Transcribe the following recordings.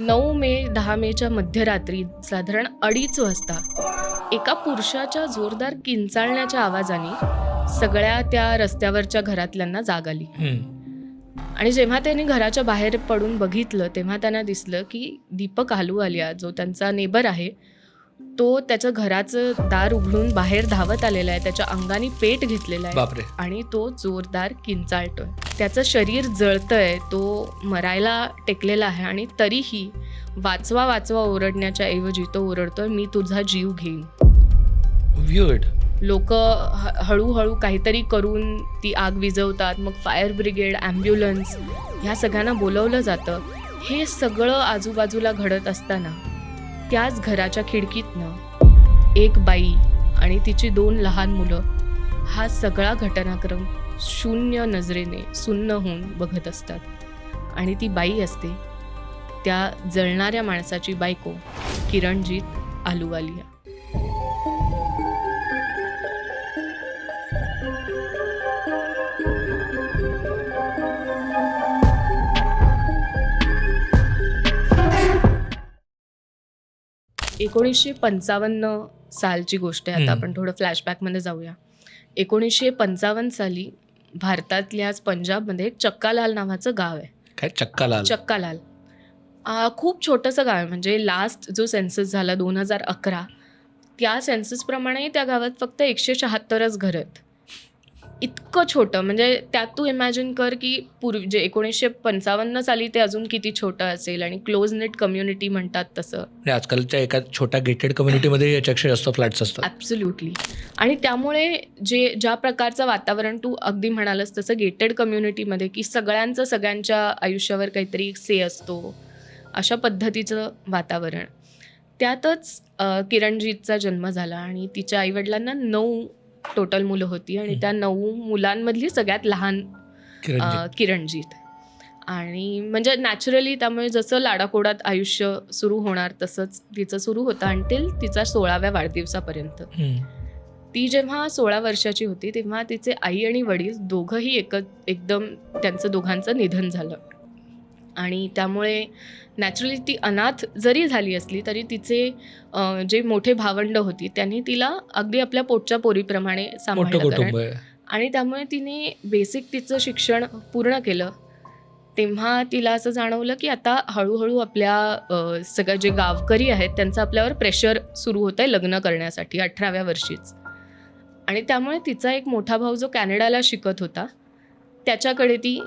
नऊ मे दहा मेच्या मध्यरात्री साधारण अडीच वाजता एका पुरुषाच्या जोरदार किंचाळण्याच्या आवाजाने सगळ्या त्या रस्त्यावरच्या घरातल्यांना जाग आली. आणि जेव्हा त्यांनी घराच्या बाहेर पडून बघितलं तेव्हा त्यांना दिसलं की दीपक आलूवालिया जो त्यांचा नेबर आहे तो त्याचं घराचं दार उघडून बाहेर धावत आलेला आहे. त्याच्या अंगाने पेट घेतलेला आहे. बापरे. आणि तो जोरदार किंचाळतोय. त्याचं शरीर जळतंय. तो मरायला टेकलेला आहे आणि तरीही वाचवा वाचवा ओरडण्याच्या ऐवजी तो ओरडतोय मी तुझा जीव घेईन. लोक हळूहळू काहीतरी करून ती आग विझवतात. मग फायर ब्रिगेड ॲम्ब्युलन्स ह्या सगळ्यांना बोलवलं जातं. हे सगळं आजूबाजूला घडत असताना त्याच घराच्या खिडकीतनं एक बाई आणि तिची दोन लहान मुलं हा सगळा घटनाक्रम शून्य नजरेने सुन्न होऊन बघत असतात. आणि ती बाई असते त्या जळणाऱ्या माणसाची बायको किरणजीत आलुवालिया. एकोणीसशे पंचावन्न सालची गोष्ट आहे आता. आपण थोडं फ्लॅशबॅकमध्ये जाऊया. एकोणीसशे पंचावन्न साली भारतातल्याच पंजाबमध्ये एक चक्कालाल नावाचं गाव आहे. काय? चक्का लाल चक्कालाल. आ, खूप छोटंसं गाव आहे. म्हणजे लास्ट जो सेन्सस झाला दोन हजार अकरा त्या सेन्ससप्रमाणे त्या गावात फक्त एकशे शहात्तरच घरं आहेत. इतकं छोटं म्हणजे त्यात तू इमॅजिन कर की पूर्वी जे एकोणीसशे पंचावन्न साली ते अजून किती छोटं असेल आणि क्लोज नेट कम्युनिटी म्हणतात तसं. आजकालच्या एका छोट्या गेटेड कम्युनिटीमध्ये याच्यापेक्षा जास्त फ्लॅट्स असतात. ॲब्सोल्युटली आणि त्यामुळे जे ज्या प्रकारचं वातावरण तू अगदी म्हणालस तसं गेटेड कम्युनिटीमध्ये की सगळ्यांचं सगळ्यांच्या आयुष्यावर काहीतरी से असतो अशा पद्धतीचं वातावरण. त्यातच किरणजीतचा जन्म झाला आणि तिच्या आईवडिलांना नऊ टोटल मुलं होती आणि त्या नऊ मुलांमधली सगळ्यात लहान किरणजीत. आणि म्हणजे नॅचरली त्यामुळे जसं लाडाकोडात आयुष्य सुरू होणार तसंच तिचं सुरू होतं अंटील तिचा सोळाव्या वाढदिवसापर्यंत. ती जेव्हा सोळा वर्षाची होती तेव्हा तिचे आई आणि वडील दोघंही एक एकदम त्यांचं दोघांचं निधन झालं. आणि त्यामुळे नॅचरली ती अनाथ जरी झाली असली तरी तिचे जे मोठे भावंड होती त्यांनी तिला अगदी आपल्या पोटच्या पोरीप्रमाणे सांभाळलं आणि त्यामुळे तिने बेसिक तिचं शिक्षण पूर्ण केलं. तेव्हा तिला असं जाणवलं की आता हळूहळू आपल्या अ, सगळं जे गावकरी आहेत त्यांचं आपल्यावर प्रेशर सुरू होतं आहे लग्न करण्यासाठी अठराव्या वर्षीच. आणि त्यामुळे तिचा एक मोठा भाऊ जो कॅनडाला शिकत होता त्याच्याकडे ती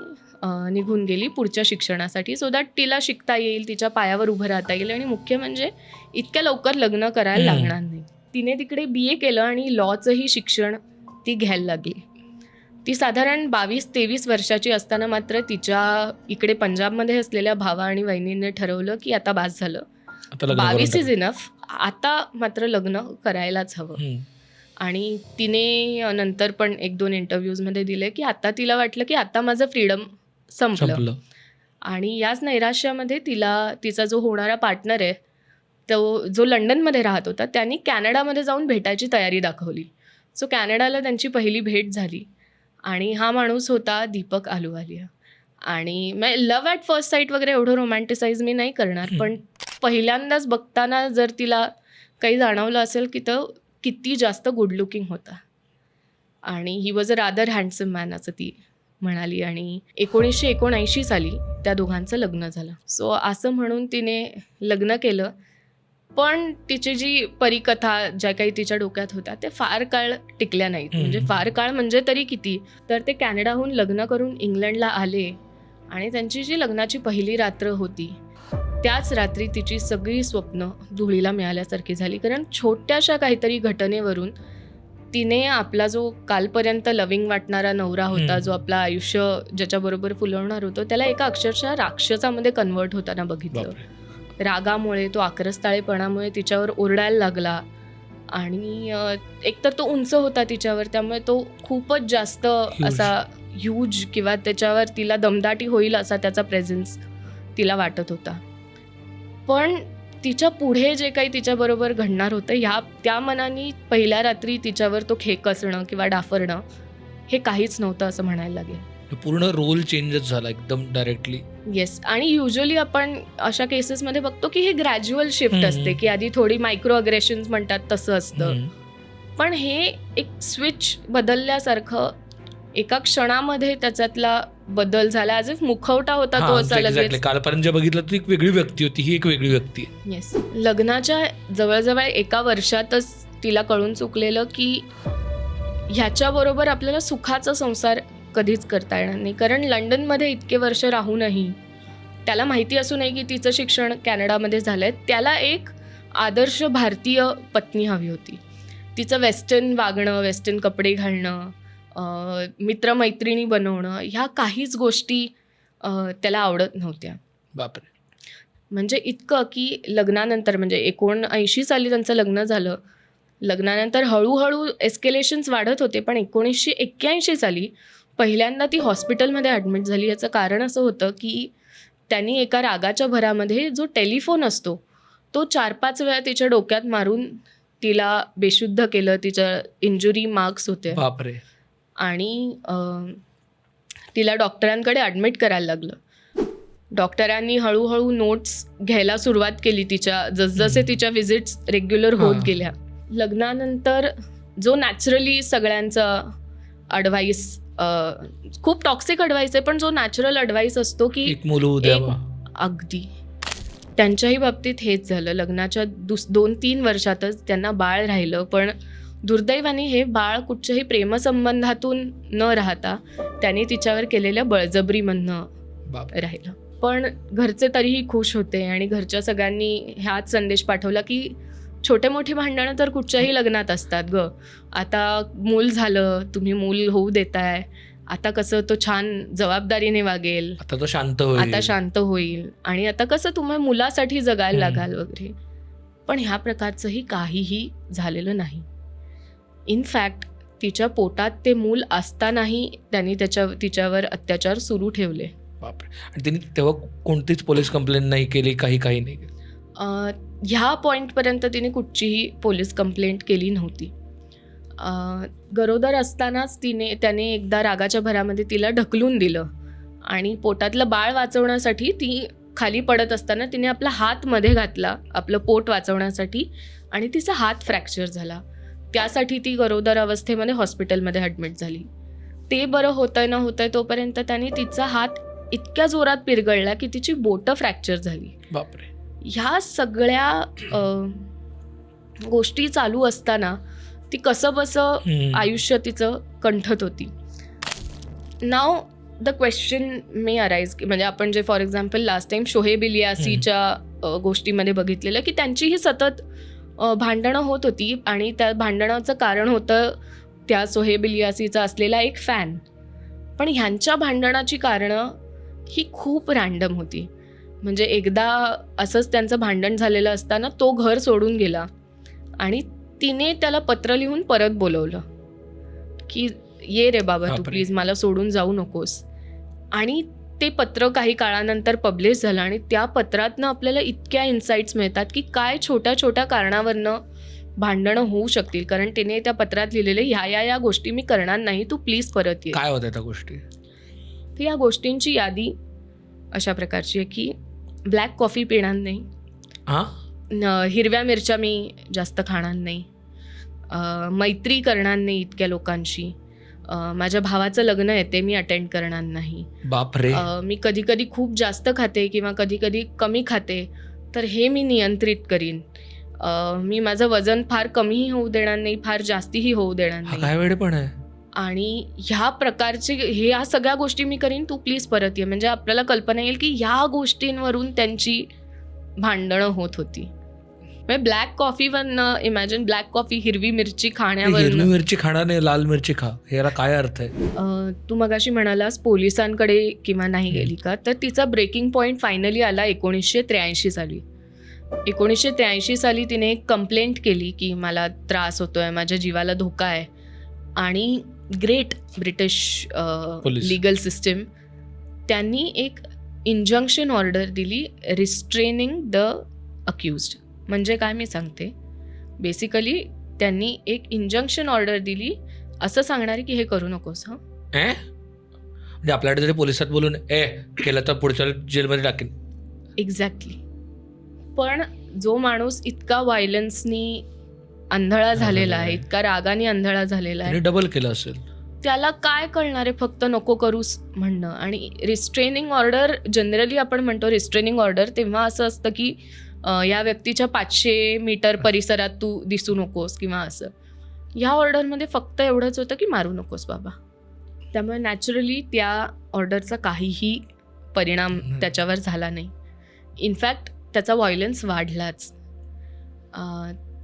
निघून गेली पुढच्या शिक्षणासाठी. सो दॅट तिला शिकता येईल तिच्या पायावर उभं राहता येईल आणि मुख्य म्हणजे इतक्या लवकर लग्न करायला. लागणार नाही. तिने तिकडे बी ए केलं आणि लॉचंही शिक्षण ती घ्यायला लागली. ती साधारण बावीस तेवीस वर्षाची असताना मात्र तिच्या इकडे पंजाबमध्ये असलेल्या भावा आणि वहिनीने ठरवलं की आता बास झालं. बावीस इज इनफ आता मात्र लग्न करायलाच हवं. आणि तिने नंतर पण एक दोन इंटरव्ह्यूजमध्ये दिले की आता तिला वाटलं की आता माझं फ्रीडम संपलं. आणि याच नैराश्यामध्ये तिला तिचा जो होणारा पार्टनर आहे तो जो लंडनमध्ये राहत होता त्यांनी कॅनडामध्ये जाऊन भेटायची तयारी दाखवली. सो कॅनडाला त्यांची पहिली भेट झाली. आणि हा माणूस होता दीपक आलूवालिया. आणि लव्ह ॲट फर्स्ट साईट वगैरे एवढं रोमॅन्टिसाईज मी नाही करणार. पण पहिल्यांदाच बघताना जर तिला काही जाणवलं असेल की तो किती जास्त गुड लुकिंग होता. आणि he was a rather handsome man असं ती म्हणाली आणि एकोणीसशे एकोणऐंशी साली त्या दोघांचं लग्न झालं. सो असं म्हणून तिने लग्न केलं. पण तिची जी परिकथा ज्या काही तिच्या डोक्यात होत्या ते फार काळ टिकल्या नाहीत. म्हणजे फार काळ म्हणजे तरी किती? तर ते कॅनडाहून लग्न करून इंग्लंडला आले आणि त्यांची जी लग्नाची पहिली रात्र होती त्याच रात्री तिची सगळी स्वप्न धुळीला मिळाल्यासारखी झाली. कारण छोट्याशा काहीतरी घटनेवरून तिने आपला जो कालपर्यंत लविंग वाटणारा नवरा होता. जो आपलं आयुष्य ज्याच्याबरोबर फुलवणार होतं त्याला एका अक्षरशः राक्षसामध्ये कन्वर्ट होताना बघितलं रागामुळे तो आक्रस्ताळेपणामुळे तिच्यावर ओरडायला लागला आणि अ, एकतर तो उंच होता तिच्यावर त्यामुळे तो खूपच जास्त. असा ह्यूज किंवा त्याच्यावर तिला दमदाटी होईल असा त्याचा प्रेझेन्स तिला वाटत होता पण तिच्या पुढे जे काही तिच्याबरोबर घडणार होतं ह्या त्या मनाने पहिल्या रात्री तिच्यावर तो खेक असणं किंवा डाफरणं हे काहीच नव्हतं असं म्हणायला लागेल. पूर्ण रोल चेंजच झाला एकदम डायरेक्टली येस आणि युजली आपण अशा केसेसमध्ये बघतो की हे ग्रॅज्युअल शिफ्ट. असते की आधी थोडी मायक्रो अग्रेशन म्हणतात तसं असतं. पण हे एक स्विच बदलल्यासारखं एका क्षणामध्ये त्याच्यातला बदल झाला ॲज इफ मुखवटा होता तो असा लगेच. कालपर्यंत जे बघितलं ती एक वेगळी व्यक्ती होती ही एक वेगळी व्यक्ती आहे. येस लग्नाच्या जवळजवळ एका वर्षातच तिला कळून चुकलेलं की ह्याच्याबरोबर आपल्याला सुखाचा संसार कधीच करता येणार नाही. कारण लंडनमध्ये इतके वर्ष राहूनही त्याला माहिती असू नये की तिचं शिक्षण कॅनडामध्ये झालं आहे त्याला एक आदर्श भारतीय पत्नी हवी होती. तिचं वेस्टर्न वागणं वेस्टर्न कपडे घालणं मित्रमैत्रिणी बनवणं ह्या काहीच गोष्टी त्याला आवडत नव्हत्या. बापरे. म्हणजे इतकं की लग्नानंतर म्हणजे एकोणऐंशी साली त्यांचं लग्न झालं. लग्नानंतर हळूहळू एस्केलेशन्स वाढत होते पण एकोणीसशे एक्क्याऐंशी साली पहिल्यांदा ती हॉस्पिटलमध्ये ॲडमिट झाली. याचं कारण असं होतं की त्यांनी एका रागाच्या भरामध्ये जो टेलिफोन असतो तो चार पाच वेळा तिच्या डोक्यात मारून तिला बेशुद्ध केलं तिच्या इंजुरी मार्क्स होते बापरे. आणि तिला डॉक्टरांकडे ॲडमिट करायला लागलं. डॉक्टरांनी हळूहळू नोट्स घ्यायला सुरुवात केली तिच्या जसजसे. तिच्या विजिट्स रेग्युलर होत. गेल्या. लग्नानंतर जो नॅचरली सगळ्यांचा ॲडवाईस खूप टॉक्सिक ॲडवाईस आहे पण जो नॅचरल ॲडवाईस असतो की अगदी. त्यांच्याही बाबतीत हेच झालं. लग्नाच्या दुस दोन तीन वर्षातच त्यांना बाळ राहिलं पण दुर्दैवाने हे बाळ कुठच्याही प्रेमसंबंधातून न राहता त्यांनी तिच्यावर केलेल्या बळजबरीमधनं राहिलं. पण घरचे तरीही खुश होते आणि घरच्या सगळ्यांनी ह्याच संदेश पाठवला की छोटे मोठी भांडणं तर कुठच्याही लग्नात असतात ग. आता मूल झालं तुम्ही मूल होऊ देताय. आता कसं तो छान जबाबदारीने वागेल. आता तो शांत होईल. आता शांत होईल. आणि आता कसं तुम्ही मुलासाठी जगायला. लागाल वगैरे. पण ह्या प्रकारचंही काहीही झालेलं नाही. इनफॅक्ट तिच्या पोटात ते मूल असतानाही त्यांनी त्याच्या तिच्यावर अत्याचार सुरू ठेवले. बापरे. आणि तिने तेव्हा कोणतीच पोलीस कंप्लेंट नाही केली काही काही नाही ह्या पॉईंटपर्यंत तिने कुठचीही पोलीस कंप्लेंट केली नव्हती. गरोदर असतानाच तिने त्याने एकदा रागाच्या भरामध्ये तिला ढकलून दिलं. आणि पोटातलं बाळ वाचवण्यासाठी ती खाली पडत असताना तिने आपला हात मध्ये घातला आपलं पोट वाचवण्यासाठी. आणि तिचा हात फ्रॅक्चर झाला. त्यासाठी ती गरोदर अवस्थेमध्ये हॉस्पिटलमध्ये ॲडमिट झाली. ते बरं होतंय ना होतंय तोपर्यंत त्याने तिचा हात इतक्या जोरात पिरगळला की तिची बोटं फ्रॅक्चर झाली. बापरे. ह्या सगळ्या गोष्टी चालू असताना ती कसं बसं. आयुष्य तिचं कंठत होती. नाव द क्वेश्चन मे अराईज की म्हणजे आपण जे for example last time Shoaib इलियासीच्या गोष्टीमध्ये बघितलेलं की त्यांचीही सतत भांडणं होत होती आणि त्या भांडणाचं कारण होतं त्या सोहेब इलियासीचा असलेला एक फॅन पण ह्यांच्या भांडणाची कारणं ही खूप रॅन्डम होती. म्हणजे एकदा असंच त्यांचं भांडण झालेलं असताना तो घर सोडून गेला आणि तिने त्याला पत्र लिहून परत बोलवलं की ये रे बाबा तू. प्लीज मला सोडून जाऊ नकोस. आणि ते पत्र काही काळानंतर पब्लिश झालं आणि त्या पत्रातनं आपल्याला इतक्या इन्साइट्स मिळतात की काय छोट्या छोट्या कारणावरनं भांडणं होऊ शकतील. कारण तिने त्या पत्रात लिहिलेले ह्या या या गोष्टी मी करणार नाही तू प्लीज परत ये. काय होत्या त्या गोष्टी? तर या गोष्टींची यादी अशा प्रकारची आहे की ब्लॅक कॉफी पिणार नाही. हा? न- हिरव्या मिरच्या मी जास्त खाणार नाही. अ, मैत्री करणार नाही इतक्या लोकांशी. माझ्या भावाचं लग्न आहे ते मी अटेंड करणार नाही. बापरे. मी कधी कधी खूप जास्त खाते किंवा कधी कधी कमी खाते तर हे मी नियंत्रित करीन. मी माझं वजन फार कमीही होऊ देणार नाही फार जास्तीही होऊ देणार नाही. काय वेळ पण आहे? आणि ह्या प्रकारचे हे ह्या सगळ्या गोष्टी मी करीन तू प्लीज परत ये. म्हणजे आपल्याला कल्पना येईल की ह्या गोष्टींवरून त्यांची भांडणं होत होती. ब्लॅक कॉफीवरनं इमॅजिन ब्लॅक कॉफी हिरवी मिरची हिरवी खाण्यावरनं. मिरची खाणार नाही लाल मिरची खा. ह्याला काय अर्थ आहे? तू मगाशी म्हणालास पोलिसांकडे किंवा नाही गेली का तर तिचा ब्रेकिंग पॉईंट फायनली आला एकोणीसशे त्र्याऐंशी साली. एकोणीसशे त्र्याऐंशी साली तिने एक कंप्लेंट केली की मला त्रास होतोय माझ्या जीवाला धोका आहे. आणि ग्रेट ब्रिटिश. लिगल सिस्टीम त्यांनी एक इंजंक्शन ऑर्डर दिली रिस्ट्रेनिंग द अक्युज्ड म्हणजे काय मी सांगते? बेसिकली त्यांनी एक इंजंक्शन ऑर्डर दिली. असं सांगणारी की हे करू नकोस हं? म्हणजे आपल्याकडे जरी पोलिसात बोलून ए केलं तर पुढच्या जेलमध्ये टाकेन. एक्झॅक्टली पण जो माणूस इतका व्हायलन्सनी आंधळा झालेला आहे इतका रागाने आंधळा झालेला आहे डबल केलं असेल. त्याला काय कळणार आहे? फक्त नको करूस म्हणणं. आणि रिस्ट्रेनिंग ऑर्डर जनरली आपण म्हणतो रिस्ट्रेनिंग ऑर्डर तेव्हा असं असतं की या व्यक्तीच्या पाचशे मीटर परिसरात तू दिसू नकोस किंवा असं. ह्या ऑर्डरमध्ये फक्त एवढंच होतं की मारू नकोस बाबा. त्यामुळे नॅचरली त्या ऑर्डरचा काहीही परिणाम. त्याच्यावर झाला नाही. इनफॅक्ट त्याचा व्हायलन्स वाढलाच.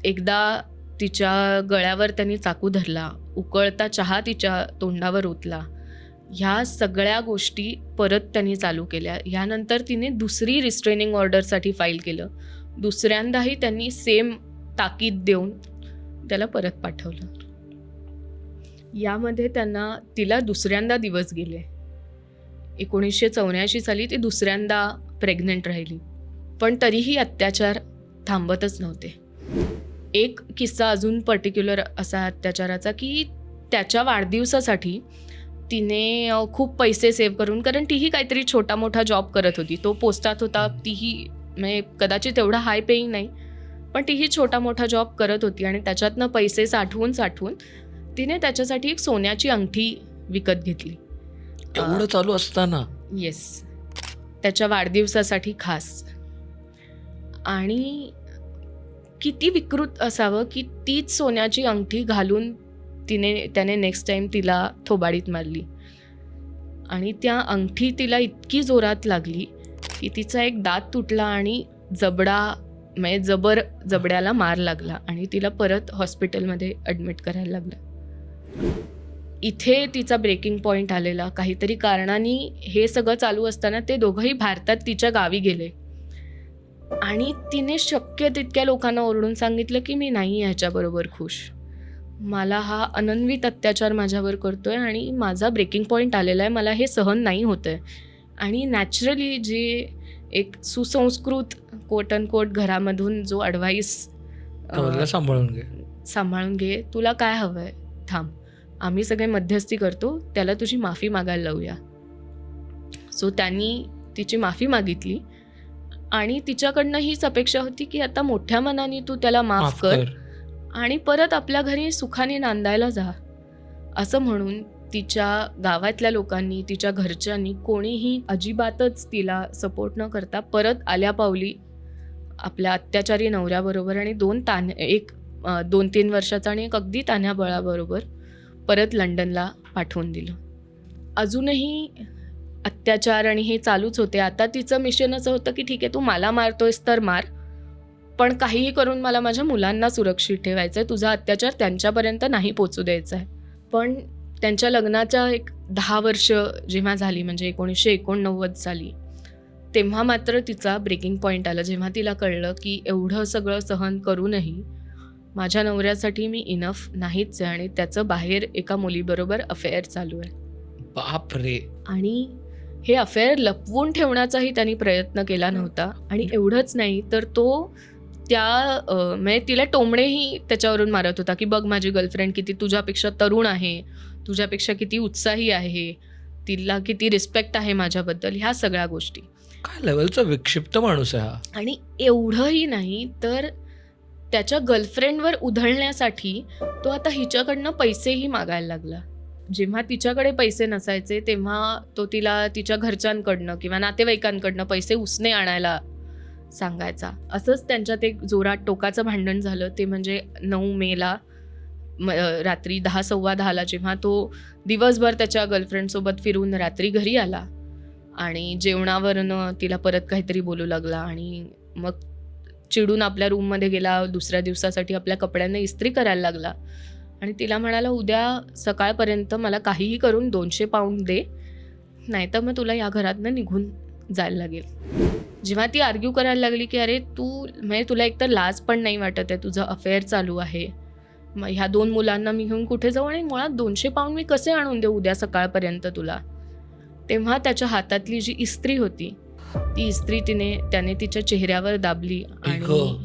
एकदा तिच्या गळ्यावर त्यांनी चाकू धरला. उकळता चहा तिच्या तोंडावर ओतला. ह्या सगळ्या गोष्टी परत त्यांनी चालू केल्या. ह्यानंतर तिने दुसरी रिस्ट्रेनिंग ऑर्डरसाठी फाईल केलं. दुसऱ्यांदाही त्यांनी सेम ताकीद देऊन त्याला परत पाठवलं. यामध्ये त्यांना तिला दुसऱ्यांदा दिवस गेले. एकोणीसशे चौऱ्याऐंशी साली ती दुसऱ्यांदा प्रेग्नंट राहिली. पण तरीही अत्याचार थांबतच नव्हते. एक किस्सा अजून पर्टिक्युलर असा अत्याचाराचा की त्याच्या वाढदिवसासाठी तिने खूप पैसे सेव्ह करून कारण तीही काहीतरी छोटा मोठा जॉब करत होती. तो पोस्टात होता तीही म्हणजे कदाचित एवढा हाय पेईंग नाही पण तीही छोटा मोठा जॉब करत होती आणि त्याच्यातनं पैसे साठवून साठवून तिने त्याच्यासाठी एक सोन्याची अंगठी विकत घेतली. एवढं चालू असताना? येस त्याच्या वाढदिवसासाठी खास. आणि किती विकृत असावं की तीच सोन्याची अंगठी घालून तिने त्याने नेक्स्ट टाईम तिला थोबाडीत मारली. आणि त्या अंगठी तिला इतकी जोरात लागली की तिचा एक दात तुटला आणि जबडा म्हणजे जबर जबड्याला मार लागला आणि तिला परत हॉस्पिटलमध्ये ॲडमिट करायला लागलं. इथे तिचा ब्रेकिंग पॉईंट आलेला. काहीतरी कारणाने हे सगळं चालू असताना ते दोघंही भारतात तिच्या गावी गेले. आणि तिने शक्य तितक्या लोकांना ओरडून सांगितलं की मी नाही ह्याच्याबरोबर खुश. मला हा अनन्वित अत्याचार माझ्यावर करतोय आणि माझा ब्रेकिंग पॉईंट आलेला आहे. मला हे सहन नाही होतं आहे आणि नॅचरली जे एक सुसंस्कृत कोट अन कोट घरामधून जो नवऱ्याला सांभाळून घे. सांभाळून घे. तुला काय हवं आहे थांब. आम्ही सगळे मध्यस्थी करतो. त्याला तुझी माफी मागायला लावूया. सो त्यांनी तिची माफी मागितली. आणि तिच्याकडनं हीच अपेक्षा होती की आता मोठ्या मनाने तू त्याला माफ माफ कर. कर. आणि परत आपल्या घरी सुखाने नांदायला जा. असं म्हणून तिच्या गावातल्या लोकांनी तिच्या घरच्यांनी कोणीही अजिबातच तिला सपोर्ट न करता परत आल्या पावली आपल्या अत्याचारी नवऱ्याबरोबर आणि दोन तान एक दोन तीन वर्षाचा आणि एक अगदी तान्ह्या बळाबरोबर परत लंडनला पाठवून दिलं. अजूनही अत्याचार आणि हे चालूच होते. आता तिचं मिशन असं होतं की ठीक आहे तू मला मारतोयस तर मार. पण काहीही करून मला माझ्या मुलांना सुरक्षित ठेवायचं आहे तुझा अत्याचार त्यांच्यापर्यंत नाही पोचू द्यायचा आहे पण त्यांच्या लग्नाच्या एक दहा वर्ष जेव्हा झाली म्हणजे एकोणीसशे एकोणनव्वद साली तेव्हा मात्र तिचा ब्रेकिंग पॉईंट आला. जेव्हा तिला कळलं की एवढं सगळं सहन करूनही माझ्या नवऱ्यासाठी मी इनफ नाहीच आहे आणि त्याचं बाहेर एका मुलीबरोबर अफेअर चालू आहे बाप रे. आणि हे अफेअर लपवून ठेवण्याचाही त्यांनी प्रयत्न केला नव्हता. आणि एवढंच नाही तर तो त्या म्हणजे तिला टोमणेही त्याच्यावरून मारत होता की बघ माझी गर्लफ्रेंड किती तुझ्यापेक्षा तरुण आहे तुझ्यापेक्षा किती उत्साही आहे तिला किती रिस्पेक्ट आहे माझ्याबद्दल ह्या सगळ्या गोष्टी. काय लेवलचा विक्षिप्त माणूस आहे हा. आणि एवढंही नाही तर त्याच्या गर्लफ्रेंडवर उधळण्यासाठी तो आता हिच्याकडनं पैसेही मागायला लागला. जेव्हा तिच्याकडे पैसे नसायचे तेव्हा तो तिला तिच्या घरच्यांकडनं किंवा नातेवाईकांकडनं पैसे उसने आणायला सांगायचा. असंच त्यांच्यात एक जोरात टोकाचं भांडण झालं. ते म्हणजे नऊ मेला रात्री दहा सव्वा दहाला जेव्हा तो दिवसभर त्याच्या गर्लफ्रेंडसोबत फिरून रात्री घरी आला आणि जेवणावरनं तिला परत काहीतरी बोलू लागला आणि मग चिडून आपल्या रूममध्ये गेला दुसऱ्या दिवसासाठी आपल्या कपड्यांना इस्त्री करायला लागला. आणि तिला म्हणाला उद्या सकाळपर्यंत मला काहीही करून दोनशे पाऊंड दे नाहीतर मग तुला या घरातनं निघून जायला लागेल. जेव्हा ती आर्ग्यू करायला लागली की अरे तू म्हणजे तुला एकतर लाज पण नाही वाटत आहे तुझं अफेअर चालू आहे. मग ह्या दोन मुलांना मी घेऊन कुठे जाऊ आणि मुळात दोनशे पाऊंड मी कसे आणून देऊ उद्या सकाळपर्यंत तुला? तेव्हा त्याच्या हातातली जी इस्त्री होती ती इस्त्री तिने त्याने तिच्या चेहऱ्यावर दाबली आणि.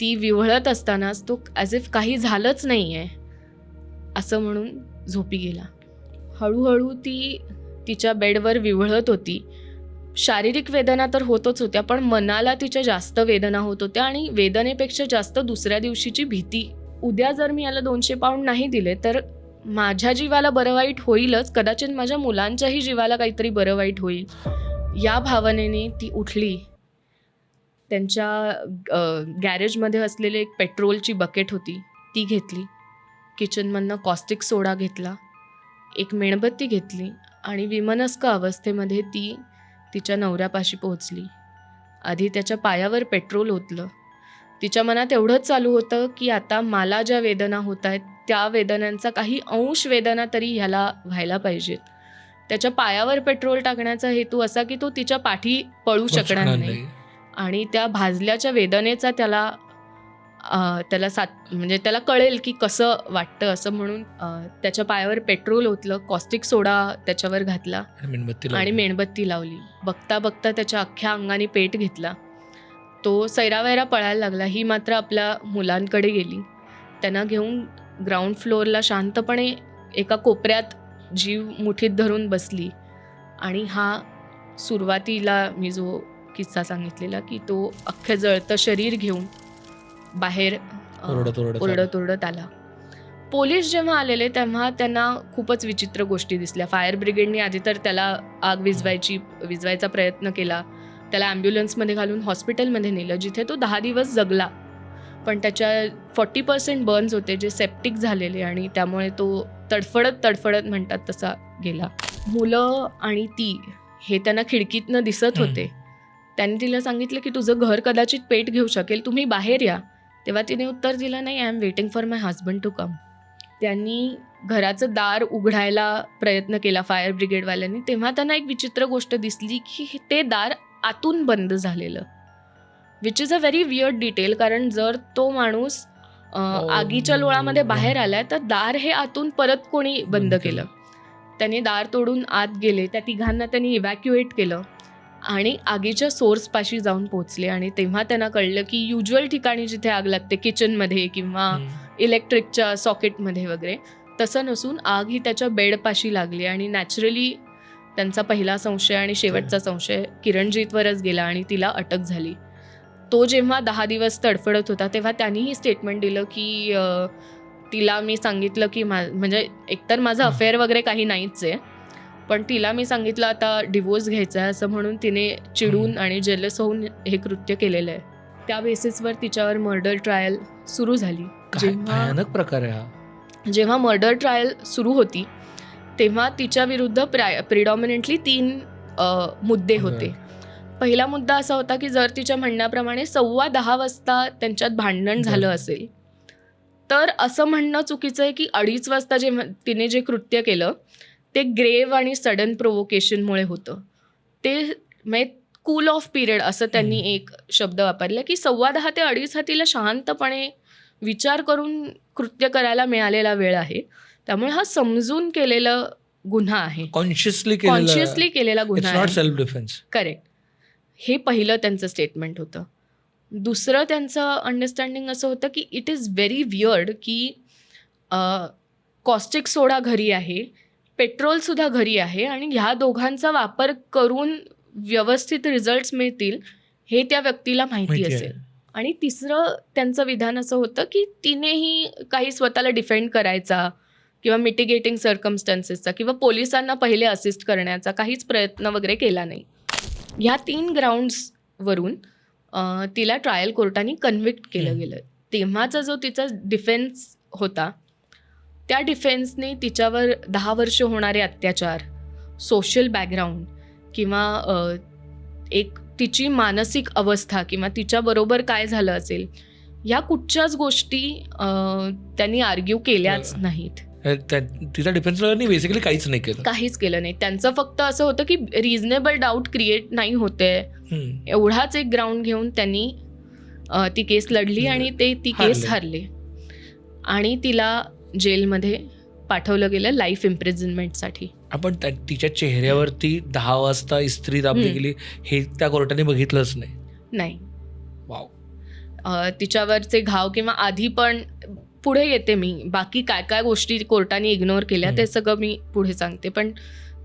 ती विवळत असतानाच तो ॲज इफ काही झालंच नाही आहे असं म्हणून झोपी गेला. हळूहळू ती तिच्या बेडवर विवळत होती. शारीरिक वेदना तर होतच होत्या पण मनाला तिच्या जास्त वेदना होत होत्या आणि वेदनेपेक्षा जास्त दुसऱ्या दिवशीची भीती. उद्या जर मी याला दोनशे पाऊंड नाही दिले तर माझ्या जीवाला बरं वाईट होईलच. कदाचित माझ्या मुलांच्याही जीवाला काहीतरी बरं वाईट होईल. या भावनेने ती उठली. त्यांच्या गॅरेजमध्ये असलेले एक पेट्रोलची बकेट होती. ती घेतली. किचनमधनं कॉस्टिक सोडा घेतला. एक मेणबत्ती घेतली आणि विमनस्क अवस्थेमध्ये ती तिच्या नवऱ्यापाशी पोहोचली. आधी त्याच्या पायावर पेट्रोल ओतलं. तिच्या मनात एवढंच चालू होतं की आता मला ज्या वेदना होत आहेत त्या वेदनांचा काही अंश वेदना तरी ह्याला व्हायला पाहिजेत. त्याच्या पायावर पेट्रोल टाकण्याचा हेतू असा की तो तिच्या पाठी पळू शकणार नाही. आणि त्या भाजल्याच्या वेदनेचा त्याला त्याला सात म्हणजे त्याला कळेल की कसं वाटतं असं म्हणून त्याच्या पायावर पेट्रोल ओतलं कॉस्टिक सोडा त्याच्यावर घातला आणि मेणबत्ती आणि लावली. मेणबत्ती लावली. बघता बघता त्याच्या अख्ख्या अंगाने पेट घेतला. तो सैरावैरा पळायला लागला. ही मात्र आपल्या मुलांकडे गेली. त्यांना घेऊन ग्राउंड फ्लोअरला शांतपणे एका कोपऱ्यात जीव मुठीत धरून बसली. आणि हा सुरुवातीला मी जो किस्सा सांगितलेला की तो अख्खं जळतं शरीर घेऊन बाहेर ओरडत ओरडत आला. पोलीस जेव्हा आलेले तेव्हा त्यांना खूपच विचित्र गोष्टी दिसल्या. फायर ब्रिगेडने आधी तर त्याला आग विझवायची विझवायचा प्रयत्न केला. त्याला ॲम्ब्युलन्समध्ये घालून हॉस्पिटलमध्ये नेलं जिथे तो दहा दिवस जगला. पण त्याच्या फॉर्टी पर्सेंट बर्न्स होते जे सेप्टिक झालेले आणि त्यामुळे तो तडफडत तडफडत म्हणतात तसा गेला. मुलं आणि ती हे त्यांना खिडकीतनं दिसत. होते. त्यांनी तिला सांगितलं की तुझं घर कदाचित पेट घेऊ शकेल तुम्ही बाहेर या. तेव्हा तिने उत्तर दिलं नाही I am waiting for my husband to come त्यांनी घराचं दार उघडायला प्रयत्न केला फायर ब्रिगेडवाल्यांनी तेव्हा त्यांना एक विचित्र गोष्ट दिसली की ते दार आतून बंद झालेलं. Which is a very weird detail कारण जर तो माणूस Oh, आगीच्या लोळामध्ये. बाहेर आलाय तर दार हे आतून परत कोणी बंद केलं. त्यांनी दार तोडून आत गेले. त्या तिघांना त्यांनी इव्हॅक्युएट केलं. आणि आगीच्या सोर्सपाशी जाऊन पोचले आणि तेव्हा त्यांना कळलं की युजल ठिकाणी जिथे आग लागते किचनमध्ये किंवा. इलेक्ट्रिकच्या सॉकेटमध्ये वगैरे तसं नसून आग ही त्याच्या बेडपाशी लागली आणि नॅचरली त्यांचा पहिला संशय आणि शेवटचा संशय किरणजीतवरच गेला आणि तिला अटक झाली तो जेव्हा दहा दिवस तडफडत होता तेव्हा त्यांनीही स्टेटमेंट दिलं की तिला मी सांगितलं की मा म्हणजे एकतर माझं. अफेअर वगैरे काही नाहीच आहे पण तिला मी सांगितलं आता डिवोर्स घ्यायचा आहे असं म्हणून तिने चिडून आणि जेलस होऊन हे कृत्य केलेलं आहे. त्या बेसिसवर तिच्यावर मर्डर ट्रायल सुरू झाली. भयानक प्रकार आहे जेव्हा मर्डर ट्रायल सुरू होती तेव्हा तिच्या विरुद्ध प्राय प्रिडॉमिनेंटली तीन मुद्दे होते. पहिला मुद्दा असा होता की जर तिच्या म्हणण्याप्रमाणे सव्वा दहा वाजता त्यांच्यात भांडण झालं. असेल तर असं म्हणणं चुकीचं आहे की अडीच वाजता जे तिने जे कृत्य केलं ते ग्रेव आणि सडन प्रोवोकेशनमुळे होतं. ते म्हणजे कूल ऑफ पिरियड असं त्यांनी. एक शब्द वापरला की सव्वा दहा ते अडीच हा तिला शांतपणे विचार करून कृत्य करायला मिळालेला वेळ आहे. त्यामुळे हा समजून केलेला गुन्हा आहे. कॉन्शियसली कॉन्शियसली केलेला गुन्हा आहे. सेल्फ डिफेन्स करेक्ट हे पहिलं त्यांचं स्टेटमेंट होतं. दुसरं त्यांचं अंडरस्टँडिंग असं होतं की इट इज व्हेरी वियर्ड की कॉस्टिक सोडा घरी आहे. पेट्रोलसुद्धा घरी आहे आणि ह्या दोघांचा वापर करून व्यवस्थित रिझल्ट्स मिळतील हे त्या व्यक्तीला माहिती असेल. आणि तिसरं त्यांचं विधान असं होतं की तिनेही काही स्वतःला डिफेंड करायचा किंवा मिटिगेटिंग सर्कमस्टन्सेसचा किंवा पोलिसांना पहिले असिस्ट करण्याचा काहीच प्रयत्न वगैरे केला नाही. ह्या तीन ग्राउंड्सवरून तिला ट्रायल कोर्टाने कन्व्हिक्ट केलं. गेलं. तेव्हाचा जो तिचा डिफेन्स होता त्या डिफेन्सने तिच्यावर दहा वर्ष होणारे अत्याचार सोशल बॅकग्राऊंड किंवा एक तिची मानसिक अवस्था किंवा तिच्याबरोबर काय झालं असेल ह्या कुठच्याच गोष्टी त्यांनी आर्ग्यू केल्याच. नाहीत. तिचा डिफेन्स बेसिकली काहीच नाही केलं. काहीच केलं नाही. त्यांचं फक्त असं होतं की रिझनेबल डाऊट क्रिएट नाही होते. एवढाच एक ग्राउंड घेऊन त्यांनी ती केस लढली आणि ते ती केस हरले. आणि तिला जेलमध्ये पाठवलं गेलं लाईफ इम्प्रिझनमेंटसाठी आपण त्या- तिच्या चेहऱ्यावरती दहा वाजता इस्त्री दाबली हम्म. गेली हे त्या कोर्टाने बघितलंच नाही. नाही. वाव अ, तिच्यावरचे घाव किंवा आधी पण पुढे येते मी. बाकी काय काय गोष्टी कोर्टाने इग्नोर केल्या हम्म. ते सगळं मी पुढे सांगते. पण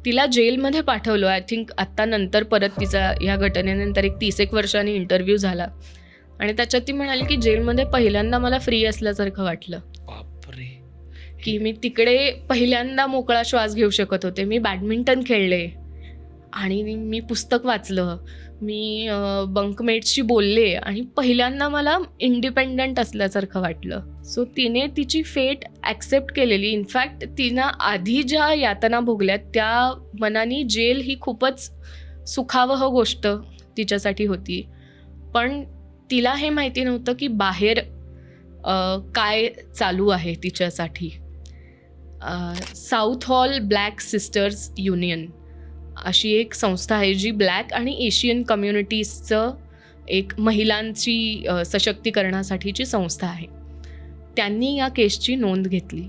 तिला जेलमध्ये पाठवलं आय थिंक आत्ता नंतर परत तिचा ह्या घटनेनंतर एक तीस एक वर्षांनी इंटरव्ह्यू झाला. आणि त्याच्यात ती म्हणाली की जेलमध्ये पहिल्यांदा मला फ्री असल्यासारखं वाटलं. की मी तिकडे पहिल्यांदा मोकळा श्वास घेऊ शकत होते. मी बॅडमिंटन खेळले. आणि मी पुस्तक वाचलं. मी बंकमेट्सशी बोलले आणि पहिल्यांदा मला इंडिपेंडंट असल्यासारखं वाटलं. सो तिने तिची फेट ॲक्सेप्ट केलेली. इनफॅक्ट तिनं आधी ज्या यातना भोगल्यात त्या मनाने जेल ही खूपच सुखावह गोष्ट तिच्यासाठी होती. पण तिला हे माहिती नव्हतं की बाहेर काय चालू आहे तिच्यासाठी. Southall black sisters union अशी एक संस्था आहे जी ब्लॅक आणि एशियन कम्युनिटीजचं एक महिलांची सशक्तीकरणासाठीची संस्था आहे. त्यांनी या केसची नोंद घेतली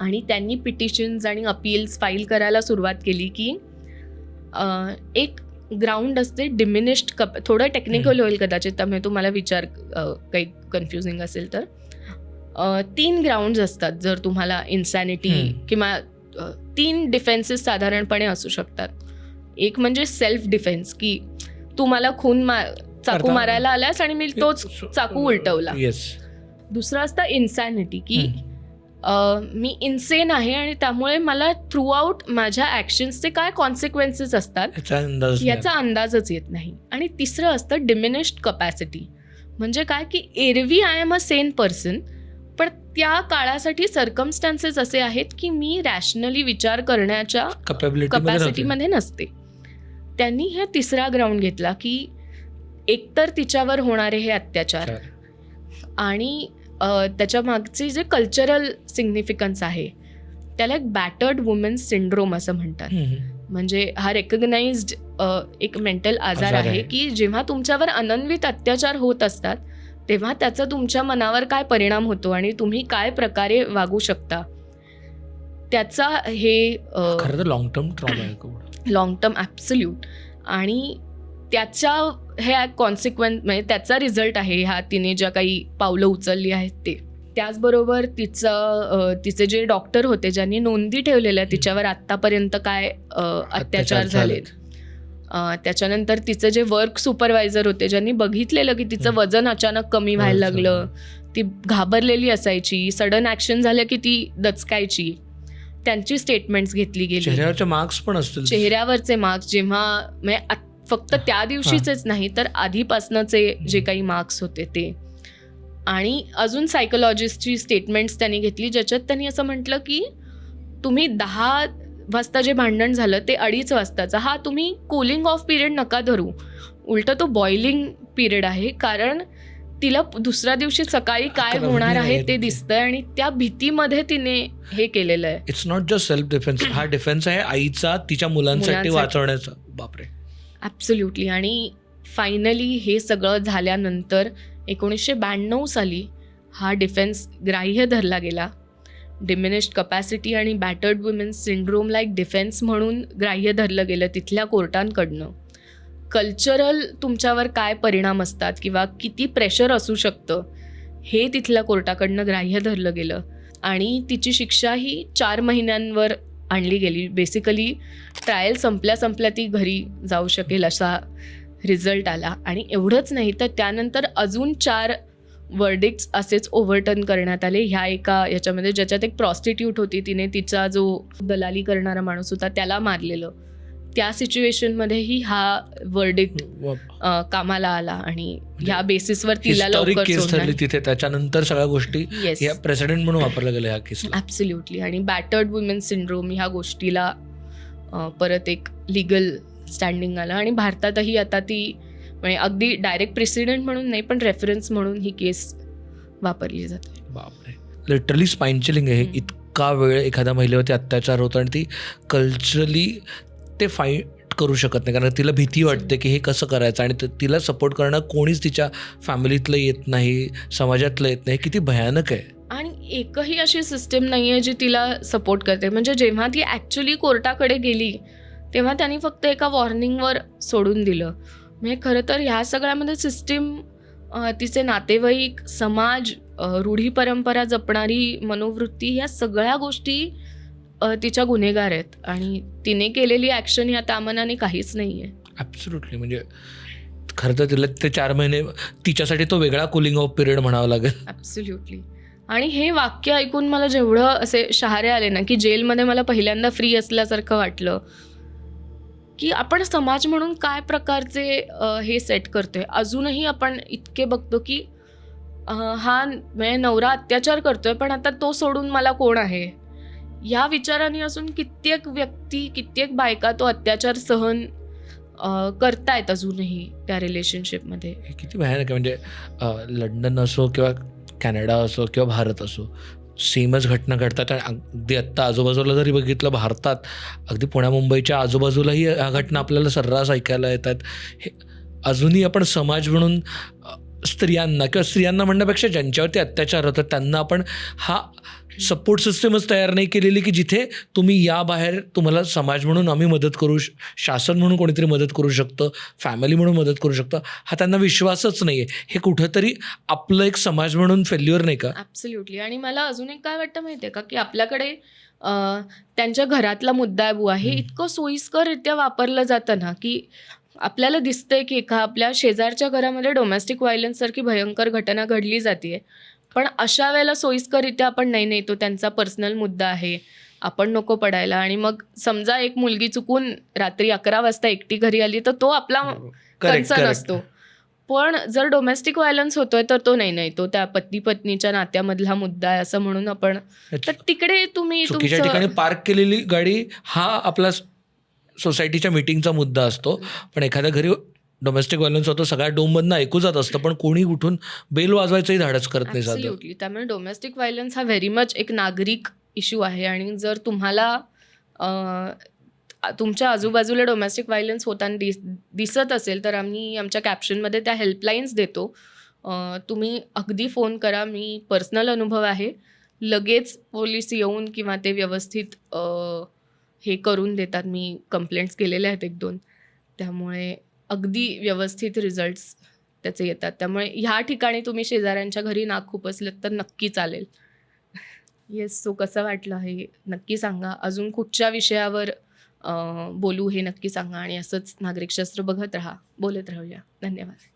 आणि त्यांनी पिटिशन्स आणि अपील्स फाईल करायला सुरुवात केली की एक ग्राउंड असते डिमिनिश्ड कप थोडं टेक्निकल होईल कदाचित त्यामुळे तुम्हाला विचार काही कन्फ्युजिंग असेल तर. तीन ग्राउंड्स असतात जर तुम्हाला इन्सॅनिटी. किंवा तीन डिफेन्सेस साधारणपणे असू शकतात. एक म्हणजे सेल्फ डिफेन्स की तू मला खून मा चाकू मारायला आलास आणि मी तोच चाकू उलटवला. दुसरं असतं इन्सॅनिटी की मी इन्सेन आहे आणि त्यामुळे मला थ्रू आउट माझ्या ॲक्शन्सचे काय कॉन्सिक्वेन्सेस असतात याचा अंदाजच येत नाही. आणि तिसरं असतं डिमिनिश्ड कपॅसिटी म्हणजे काय की एरवी I am a sane person त्या काळासाठी सर्कमस्टान्सेस असे आहेत की मी रॅशनली विचार करण्याच्या. कपॅसिटीमध्ये नसते त्यांनी हे तिसरा ग्राउंड घेतला की एकतर तिच्यावर होणारे हे अत्याचार आणि त्याच्या मागचे जे कल्चरल सिग्निफिकन्स आहे त्याला एक बॅटर्ड वुमेन्स सिंड्रोम असं म्हणतात. म्हणजे हा रेकग्नाइज्ड एक मेंटल आजार आहे. की जेव्हा तुमच्यावर अनन्वित अत्याचार होत असतात तेव्हा त्याचा तुमच्या मनावर काय परिणाम होतो आणि तुम्ही काय प्रकारे वागू शकता? त्याचा हे खरं तर long term trauma. Long term absolute आणि त्याच्या हे कॉन्सिक्वेन्स म्हणजे त्याचा रिझल्ट आहे. ह्या तिने ज्या काही पावलं उचलली आहेत ते. त्याचबरोबर तिचं तिचे जे डॉक्टर होते ज्यांनी नोंदी ठेवलेल्या तिच्यावर आत्तापर्यंत काय अत्याचार झालेत. त्याच्यानंतर तिचं जे वर्क सुपरवायझर होते ज्यांनी बघितलेलं की तिचं. वजन अचानक कमी व्हायला. लागलं ती घाबरलेली असायची सडन ॲक्शन झालं की ती दचकायची. त्यांची स्टेटमेंट्स घेतली गेली. चेहऱ्यावरचे मार्क्स पण असतील. चेहऱ्यावरचे मार्क्स जेव्हा म्हणजे फक्त त्या दिवशीचेच नाही तर आधीपासनचे जे काही मार्क्स होते ते. आणि अजून सायकोलॉजिस्टची स्टेटमेंट्स त्यांनी घेतली ज्याच्यात त्यांनी असं म्हटलं की तुम्ही दहा वाजता जे भांडण झालं ते अडीच वाजताचा. हा तुम्ही कुलिंग ऑफ पिरियड नका धरू. उलट तो बॉइलिंग पिरियड आहे. कारण तिला दुसऱ्या दिवशी सकाळी काय होणार आहे. ते दिसतंय आणि त्या भीतीमध्ये तिने हे केलेलं आहे. It's not just self defence हा डिफेन्स आहे आईचा तिच्या मुलांसाठी मुलांसाठी. वाचवण्याचा. बापरे. ॲब्सल्युटली आणि फायनली हे सगळं झाल्यानंतर एकोणीसशे ब्याण्णव साली हा डिफेन्स ग्राह्य धरला गेला. डिमिनिश्ड कपॅसिटी आणि battered women's syndrome like defence म्हणून ग्राह्य धरलं गेलं तिथल्या कोर्टांकडनं. कल्चरल तुमच्यावर काय परिणाम असतात किंवा किती प्रेशर असू शकतं हे तिथल्या कोर्टाकडनं ग्राह्य धरलं गेलं. आणि तिची शिक्षा ही चार महिन्यांवर आणली गेली. बेसिकली ट्रायल संपल्या संपल्या ती घरी जाऊ शकेल असा रिझल्ट आला. आणि एवढंच नाही तर त्यानंतर अजून चार वर्डिक्ट्स असेच ओव्हरटर्न करण्यात आले. ह्या एका याच्यामध्ये ज्याच्यात एक प्रॉस्टिट्यूट होती तिने तिचा जो दलाली करणारा माणूस होता त्याला मारलेलं. त्या सिच्युएशनमध्येही हा वर्डिक्ट कामाला आला आणि ह्या बेसिसवर तिला लवकर केस ठरली सोडणार तिथे. त्याच्यानंतर सगळ्या गोष्टी या प्रेसिडेंट म्हणून वापरल्या गेल्या ह्या ॲब्सल्युटली आणि बॅटर्ड वुमेन सिंड्रोम ह्या गोष्टीला परत एक लिगल स्टँडिंग आलं. आणि भारतातही आता ती म्हणजे अगदी डायरेक्ट प्रेसिडेंट म्हणून नाही पण रेफरन्स म्हणून ही केस वापरली जाते. बापरे. लिटरली स्पाईन चिलिंग आहे. इतका वेळ एखाद्या महिलेवरती अत्याचार होतो आणि ती कल्चरली ते फाईट करू शकत नाही. कारण तिला भीती वाटते की हे कसं करायचं आणि तिला सपोर्ट करणं कोणीच तिच्या फॅमिलीतलं येत नाही समाजातलं येत नाही. किती भयानक आहे. आणि एकही अशी सिस्टीम नाही आहे जी तिला सपोर्ट करते. म्हणजे जेव्हा ती ॲक्च्युली कोर्टाकडे गेली तेव्हा त्यांनी फक्त एका वॉर्निंगवर सोडून दिलं. म्हणजे खरं तर ह्या सगळ्यामध्ये सिस्टीम तिचे नातेवाईक समाज रूढी परंपरा जपणारी मनोवृत्ती ह्या सगळ्या गोष्टी तिच्या गुन्हेगार आहेत. आणि तिने केलेली ॲक्शन ह्या त्यामानाने काहीच नाही आहे ॲब्सुटली म्हणजे खरं तर तिला ते चार महिने तिच्यासाठी तो वेगळा कुलिंग ऑफ पिरियड म्हणावा लागेल. ॲब्सल्युटली आणि हे वाक्य ऐकून मला जेवढं असे शहारे आले ना की जेलमध्ये मला पहिल्यांदा फ्री असल्यासारखं वाटलं की आपण समाज म्हणून काय प्रकारचे हे सेट करतोय? अजूनही आपण इतके बघतो की हा म्हणजे नवरा अत्याचार करतोय पण आता तो सोडून मला कोण आहे? ह्या विचाराने असून कित्येक व्यक्ती कित्येक बायका तो अत्याचार सहन करतायत अजूनही त्या रिलेशनशिपमध्ये किती भयानक आहे. म्हणजे लंडन असो किंवा कॅनडा असो किंवा भारत असो सेमच घटना घडतात. आणि अगदी आत्ता आजूबाजूला जरी बघितलं भारतात अगदी पुण्या मुंबईच्या आजूबाजूलाही ह्या घटना आपल्याला सर्रास ऐकायला येतात. हे अजूनही आपण समाज म्हणून स्त्रियांना किंवा स्त्रियांना म्हणण्यापेक्षा ज्यांच्यावरती अत्याचार होतात त्यांना आपण हा सपोर्ट सिस्टमच तयार नाही केलेली की जिथे तुम्ही या बाहेर तुम्हाला समाज म्हणून आम्ही मदत करू शासन म्हणून कोणीतरी मदत करू शकतं फॅमिली म्हणून मदत करू शकतं. हा त्यांना विश्वासच नाही आहे हे कुठंतरी आपलं एक समाज म्हणून फेल्युअर नाही का? ॲब्सल्युटली आणि मला अजून एक काय वाटतं माहिती आहे का? की आपल्याकडे त्यांच्या घरातला मुद्दा आहे बुवा. हे. इतकं सोयीस्कररित्या वापरलं जातं ना की आपल्याला दिसतंय की एका आपल्या शेजारच्या घरामध्ये डोमेस्टिक व्हायलन्स सारखी भयंकर घटना घडली जाते पण अशा वेळेला सोयीस्कररित्या आपण नाही नाही तो त्यांचा पर्सनल मुद्दा आहे. आपण नको पडायला. आणि मग समजा एक मुलगी चुकून रात्री अकरा वाजता एकटी घरी आली तर तो आपला कन्सर्न असतो. पण जर डोमेस्टिक व्हायलन्स होतोय तर तो नाही नाही. तो त्या पती पत्नीच्या नात्यामधला मुद्दा आहे असं म्हणून आपण तर तिकडे तुम्ही ठिकाणी पार्क केलेली गाडी हा आपला सोसायटीच्या मिटिंगचा मुद्दा असतो. पण एखाद्या घरी डोमेस्टिक व्हायलन्स होतं सगळ्या डोममधनं ऐकू जात असतं पण कोणी उठून बेल वाजवायचंही धाडस करत नाही साधं. Absolutely. त्यामुळे डोमेस्टिक व्हायलन्स हा व्हेरी मच एक नागरिक इश्यू आहे आणि जर तुम्हाला अं, तुमच्या आजूबाजूला डोमेस्टिक व्हायलन्स होताना दिस दिसत असेल तर आम्ही आमच्या कॅप्शनमध्ये त्या हेल्पलाईन्स देतो. अं, तुम्ही अगदी फोन करा मी पर्सनल अनुभव आहे. लगेच पोलीस येऊन किंवा ते व्यवस्थित अं, हे करून देतात. मी कंप्लेंट्स केलेल्या आहेत एक दोन. त्यामुळे अगदी व्यवस्थित रिझल्ट्स त्याचे येतात. त्यामुळे ह्या ठिकाणी तुम्ही शेजाऱ्यांच्या घरी नाक खुपसलं तर नक्की चालेल. येस सो कसं वाटलं हे नक्की सांगा. अजून कुठच्या विषयावर बोलू हे नक्की सांगा आणि असंच नागरिकशास्त्र बघत राहा. बोलत राहूया. धन्यवाद.